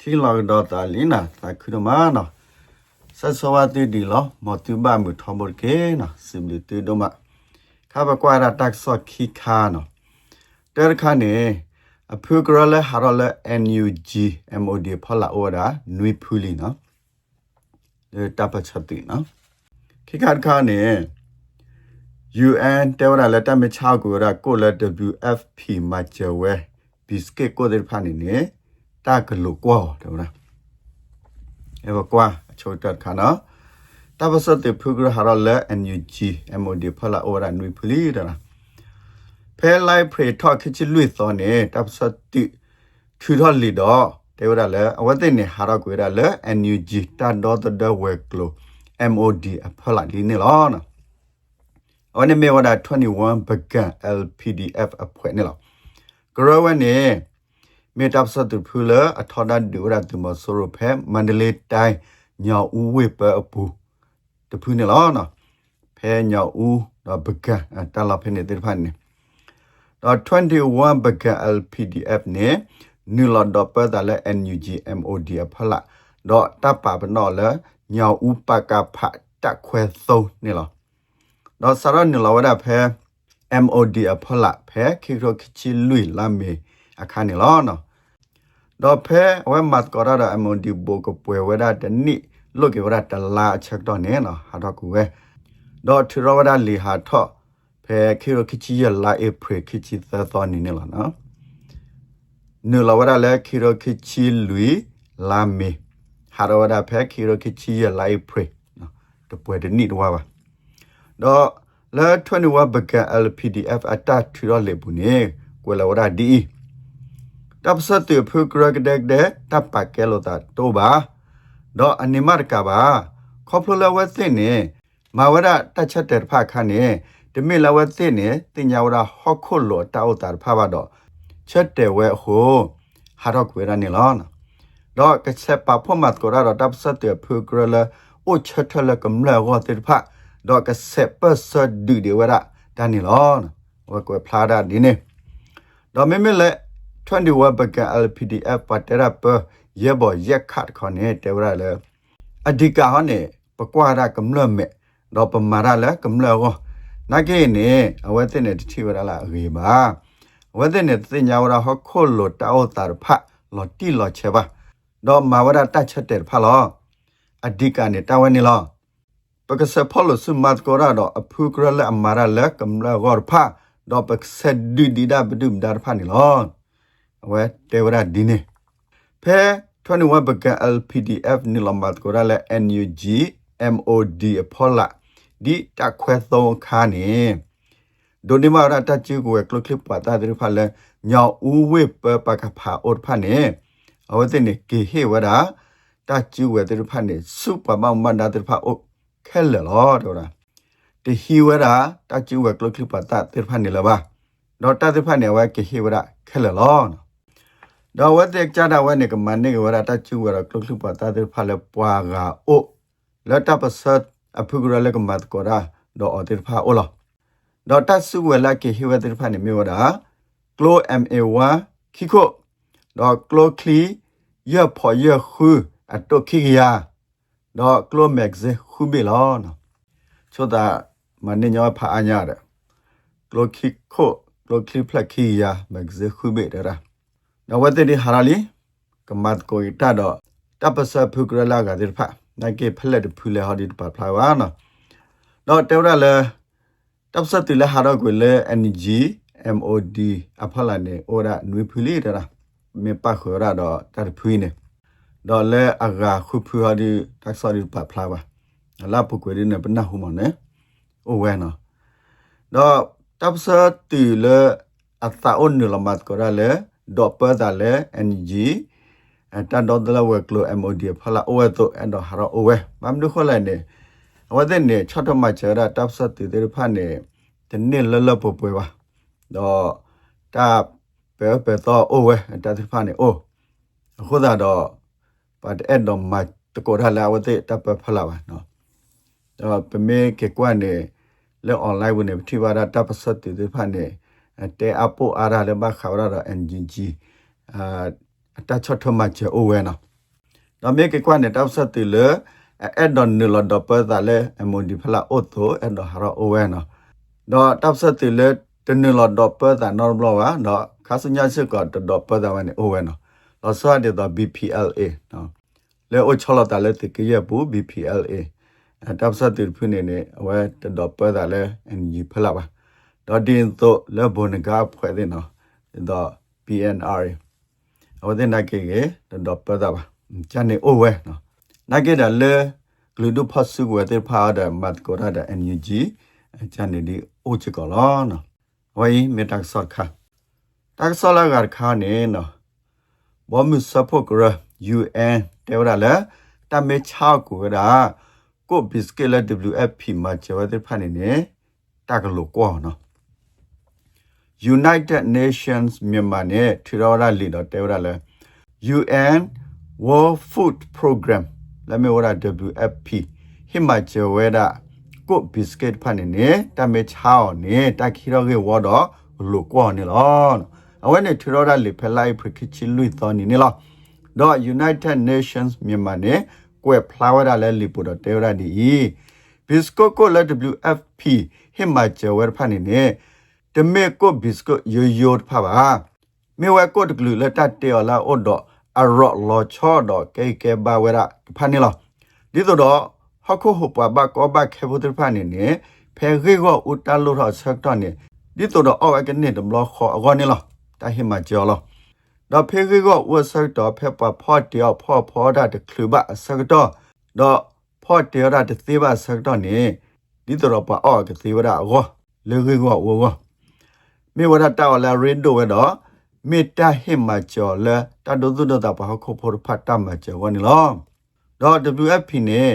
ที่เราดอตาลีนะตาคือมาเนาะสัสวัสดีดี咯หมอตุบ้ามือทอมบดเกเนาะสิมลิตือดมาข้าบกว่าราตักสอดขี้คาเนาะเดอร์คาเนี่ยအဖူကရလဲဟာရလဲ NUG MOD ဖလာအော်ဒါနွေဖူလီနော်လေတပ်ပတ်ချက်တီနော်ခိခတ်ခါနေ UN တဲဝရလက်တမချောက်ကိုရကိုလက် WFP မချဝဲဘစ်ကစ်ကိုတဲ့ဖာနေနေ တာကလုကွာတယ်ဗလားအဲဘကွာအချိုတက်ခါနော်တပ်ပတ်ဆက်တဲ့ဖူကရဟာရလဲ NUG MOD ဖလာအော်ဒါနွေဖူလီတာဖဲလိုက်ဖရေထော့ခချီလွိသောနေတပ်ဆက်တိထူထော့လီတော့တဲဝရလဲအဝတ်တဲ့နေဟာရကွေရလဲ NUG တတ်တော့တဲ့ဝဲကလို MOD အဖလာလီနေလောနော်အနမေဝဒ21ဘကန် LPDF အဖွဲ့နေလားဂရဝနေ မေတပ်စတူဖူလာအထော်ဒဒူရတူမဆိုရဖဲမန္တလေးတိုင်းညောင်ဦးဝေပအပူတဖူနေလားနော်ဖဲညောင်ဦးတော့ဘကန်တလာဖဲနေတဲ့ဖန်နေတော့21ဘကန် LPDF နေနူလာတော့ပတ်တယ် NUG MOD အဖလာတော့တပ်ပါဘနော်လဲညောင်ဦးပကဖတက်ခွဲသုံးနေလားတော့စရနလဝဒဖဲ MOD အဖလာဖဲခိရိုခချီလွိလာမေအခါနေလောနော် တော့ဖဲဝဲမတ်ကောရတာ MOD ဘောကပွဲဝဒတနိလုကေဝဒတလာအချက်တော့နေနော်ဟာတော့ကူဝဲတော့ထရဝဒလီဟာထော့ဖဲခိရိုခချီရလာအပရခချီသသောနေနေလောနော်နူလဝဒလဲခိရိုခချီလွိလာမေဟာရဝဒဖဲခိရိုခချီရလာအပရနော်တပွဲတနိတော့ပါတော့လဲ21ဘက LPDF အတထရလေဘူးနေကွယ်လဝရဒီ တပ်စတ်ဖုကရကဒက်တဲ့တပ်ပကဲလို့တာတော့ပါတော့အနိမရကပါခေါပလလဝသိနေမဝရတချက်တဲ့ဖခနဲ့တမေလဝသိနေတင်ညာဝရဟော့ခုလို့တောက်တာဖပါတော့ချက်တဲ့ဝဲဟိုဟာတော့ကွယ်ရနေလောတော့ကချက်ပါဖို့မတ်ကိုရတော့တပ်စတ်ဖုကရလအိုချက်ထလကမလာဝတဲ့ဖတော့ကဆက်ပစဒူဒီဝရဒါနီလောဝကွယ်ဖလာဒါဒီနေတော့မေမေလေ 21ဘက LPDF ပတ်တရပယေဘောရက်ခတ်ခေါနေတေဝရလေအဓိကဟောနေပကွာရကမလမေတော့ပမာရလေကမလရောနာကေနေအဝဲတဲ့နေတတိဝရလာအေပါဝဲတဲ့နေတင်ညာဝရဟောခိုလိုတောတာဖလော်တီလော်ချေပါတော့မာဝရတချက်တဲ့ဖလောအဓိကနေတဝဲနေလောပကစဖလစမတ်ကောရတော့အဖုကရလအမာရလကမလဂောဖာတော့ပကစဒူဒီဒါဘဒုမဒါဖာနီလော ဝဲတေဝရဒီနေဖဲ21ဘက LPDF နီလမတ်ကောရလ NUG MOD အဖောလာဒီတခွဲသုံးခါနေဒိုဒီမာရတချီကိုကလကလပတာဒရဖာလဲညောဦးဝေပပကဖာအော်ဖာနေအဝတဲ့နေကေဟေဝရာတချီဝဲဒရဖာနေစူပါမောင်မန္ဒဒရဖာအိုခဲလလောတော့တာတဟီဝရာတချူဝကလကလပတာတေဖာနေလဘာတော့တတေဖာနေဝဲကေဟီဝရာခဲလလော တော့ဝတ်တဲ့ကြတာဝဲနေကမန်နေဝရာတချူဝရာကလကလပတာတေဖာလေပွာဂါအိုလတပစတ်အဖုဂရလေကမတ်ကောရာတော့အတေဖာအိုလောတော့တဆူဝဲလာကေဟီဝတေဖာနေမြေဝရာကလို MA1 ခိခိုတော့ကလိုခလီရဖော်ရခူအတုခိယာတော့ကလိုမက်ဇေခုဘီလောနော်ချိုတာမနေညောဖာအညာတဲ့ကလိုခိခိုကလိုခလီဖလက်ခိယာမက်ဇေခုဘီတဲ့ရာ နော်ဝတ်တဲ့ဟာရလီကမတ်ကိုတာတော့တပစဖုကရလာကတဲ့ဖာနိုင်ကေဖလက်ဖူလေဟာဒီပါဖလာဝါနော်တော့တေရလေတပ်စတူလေဟာတော့ကိုလေ energy MOD အဖလာနေဩရာနွေဖူလီတဲ့ရာမေပါခေါ်ရတော့တတ်ဖူးနေဒေါ်လဲအဂါခုဖူဟာဒီတက်ဆော်ဒီပါဖလာပါလာပုကွေရနေပနဟုမနေအိုဝဲနော်ဒေါ်တပ်ဆာတီလေအသာအွန်နလမတ်ကရလေ ဒေါ်ပဒါလေ NG အတဒေါ်ဒလဝဲကလို MOD ဖလာအိုဝဲတော့အန်ဒေါ်ဟာရအိုဝဲမမ်ဒုခလဲနေဝတဲ့နေချတ်တမချရာတပ်ဆာတီတဲ့ဖာနေတနေ့လလပပွဲပါဒေါ်တပ်ပဲပဲတော့အိုဝဲတတ်ဖာနေအိုခုဒါတော့ပတ်အဲ့တော့မတကိုရလာဝတဲ့တပ်ပဖလာပါနော်တော့ပမေကေကွာနေလဲအွန်လိုင်းဝင်နေထိပါတာတပ်ပစတ်တေဖာနေ တဲအပိုအားရလည်းမခါရတော့ NGG အာအတချတ်ထမချအိုဝဲနော်ဒါမေကေကွာနေတောက်ဆက်တီလေအဲ့ဒွန်နလဒပဒါလေအမွန်ဒီဖလာအိုတိုအဲ့ဒဟာရအိုဝဲနော်တော့တောက်ဆက်တီလေတနလဒပဒါနော်ဘလဝါတော့ခါစညာစစ်ကတဒပဒါဝနေအိုဝဲနော်တော့ဆွာတဲ့တော့ BPLA နော်လေအိုချလတာလေတကရဘူး BPLA တပ်ဆက်တီဖိနေနေအဝဲတဒပဒါလေအန်ဂျီဖလာပါ တော့ဒီတော့လေဘုန်ကဖွဲ့တဲ့နော်တော့ PNR အဝဲတဲ့နကေကေတဒပဒါပါချန်နေအိုဝဲနော်နကေဒါလေဂလူဒုဖတ်စုဝဲတဲ့ဖာဒါမတ်ကိုရဒါ NUG ချန်နေဒီအိုချကောလောနော်ဝိုင်းမေတက်ဆော့ခါတက်ဆော့လာကခါနေနော်ဘောမစဖို့ကရ UN တေဝရလာတမေချောက်ကိုရာကိုဘစ်ကလာ WFP မှာကျဝတဲ့ဖာနေနေတကလို့ကောနော် United Nations မြန်မာနဲ့ထရောရလီတော့တေဝရလာ UN World Food Program လာမေဝရ WFP ဟိမချဝဲတာကိုဘစ်ကစ်ဖာနေနေတမေချောက်နေတခီရောကေဝတော့လို့ကောနေလောအဝဲနေထရောရလီဖလိုက်ဖခချီလူတော်နေနေလောတော့ United Nations မြန်မာနဲ့ကွယ်ဖလာဝရလဲလီပူတော့တေရဒီဘစ်ကိုကိုလက် WFP ဟိမချဝဲဖာနေနေတ မေကိုဘစ်ကိုယိုယိုဖာပါမေဝဲကိုတကလူလက်တတေလာအော်တော့အရော့လောချောတော့ကေကေဘာဝရဖာနေလောဒီတော့ဟခုဟပဘကောဘခေဘုတဖာနေနေဖဲခေကိုဥတလူရဆက်တော့နေဒီတော့အော်အကနေဒမလောခေါ်အကောနေလောတာဟိမကျော်လောတော့ဖေခေကိုဝဆက်တော့ဖဲပဖော့တယောဖော့ဖော့တာတကလူဘအစကတော့တော့ဖော့တယောတာတသေးပါဆက်တော့နေဒီတော့ပအော်ကသေးဝရအောလေခေကိုဝဝ မေဝရတောလာရင်ဒိုဝတော့မေတ္တာဟိမကျော်လဲတဒုဒုဒတာဘာခုဖို့ဖတ်တမကျော်ဝနေလောတော့ WFP နဲ့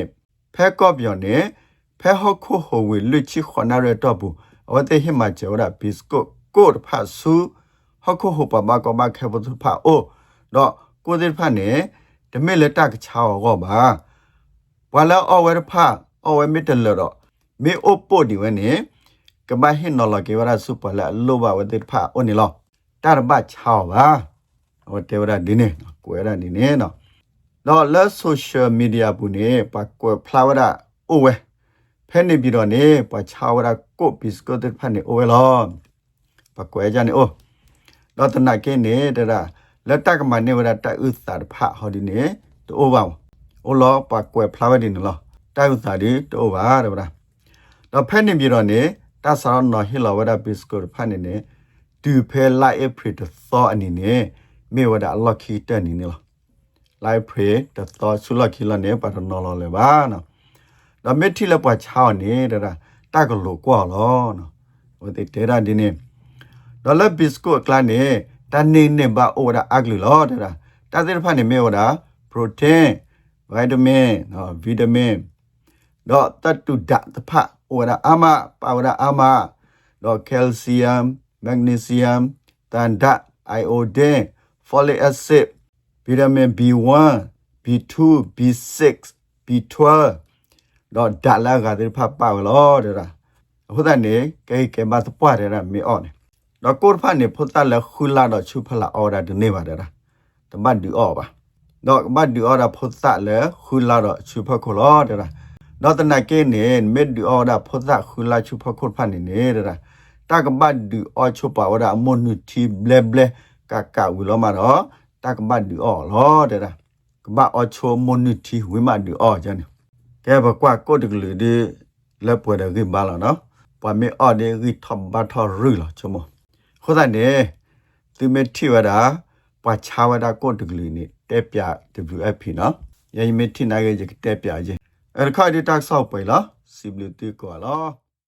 ဖဲကော့ပြော်နေဖဲဟခုဟိုဝေလွချီခနာရတော့ဘူးအဝတဲ့ဟိမကျော်ရဘစ်ကိုကိုဖတ်ဆူဟခုဟိုပဘာကောမခဲဘသူဖတ်အိုတော့ကိုတဲ့ဖတ်နေတမဲလက်တကချောင်းကောပါဝါလာအဝဲဖတ်အဝဲမီတလတော့မေအိုပိုဒီဝနေ ကမဟင်နော်လကေဝရစုပလာလောဘဝတဲ့ဖတ်အိုနေလောတာရဘချောင်းပါဟိုတေဝရဒီနေကိုရဒီနေနော်တော့လက် social media ဘူးနေပကွယ်ဖလာဝရအိုဝဲဖဲနေပြီးတော့နေပချာဝရကိုဘစ်ကိုတဲ့ဖက်နေအိုဝဲလောပကွယ်ကြနေအိုတော့တနကင်းနေတရာလက်တကမနေဝရတဥစာဖဟောဒီနေတိုးပါအိုလောပကွယ်ဖလာဝဒီနော်တိုဥစာဒီတိုးပါတဲ့ဗျာတော့ဖဲနေပြီးတော့နေ တဆာနော်ဟီလာဝရဘစ်ကိုဖက်နေနေတူဖဲလိုက်အပရီတသောအနေနဲ့မေဝဒလော်ခီတန်နေနေလား live pray တတော်ဆုလခိလနေပါတော်နော်လေပါနော်ဒါမက်ထီလပွားချောင်းနေတာတကလို့ကွာလောနော်ဟိုတဲ့တဲ့ရဒီနေဒေါ်လာဘစ်ကိုကလနေတနေနေပါအိုဒါအကလူလောတဲ့တာတဲ့ဖာနေမေဝဒါ protein vitamin နော် vitamin တော့တတုဒတဖ အိုဒါအာမပါဝဒါအာမတော့ calcium magnesium တန်ဒ iodine folic acid vitamin B1 B2 B6 B12 တော့ဒါလာကတဲ့ဖတ်ပါလို့တဲ့လားဟိုတဲ့နေကဲကဲမတ်ပွားတဲ့ရမေအော်နေတော့ကိုဖတ်နေဖုတ်တလခူလာတော့ချူဖလာအော်ဒါဒီနေပါတဲ့လားတမတ်ဒီအော်ပါတော့မတ်ဒီအော်ဒါဖုတ်တလခူလာတော့ချူဖခလို့တဲ့လား တော့တနကေနေမက်ဒီအော်ဒါဖုတ်တခူလာချူဖခုဖတ်နေနေတဲ့လားတကဘတ်ဒီအော်ချူပါဝဒါအမွန်နူတီဘလေဘလေကကဝီလောမှာတော့တကဘတ်ဒီအော်လောတဲ့လားကဘအော်ချိုမွန်နူတီဝိမဒီအော်ဂျန်ကဲဘကွာကိုတကလူဒီလက်ပွဲတဲ့ကိဘာလာနော်ပမေအော်ဒီကိထမ်ဘတ်ထရူလာချမခိုးတဲ့နေသူမတီဝဒါပချာဝဒါကိုတကလူနေတက်ပြ WFP နော်ယိမတီနာရဲ့တက်ပြခြင်း အဲ့ခါဒီတက်ဆောက်ပဲလားစီဘလတီကောလား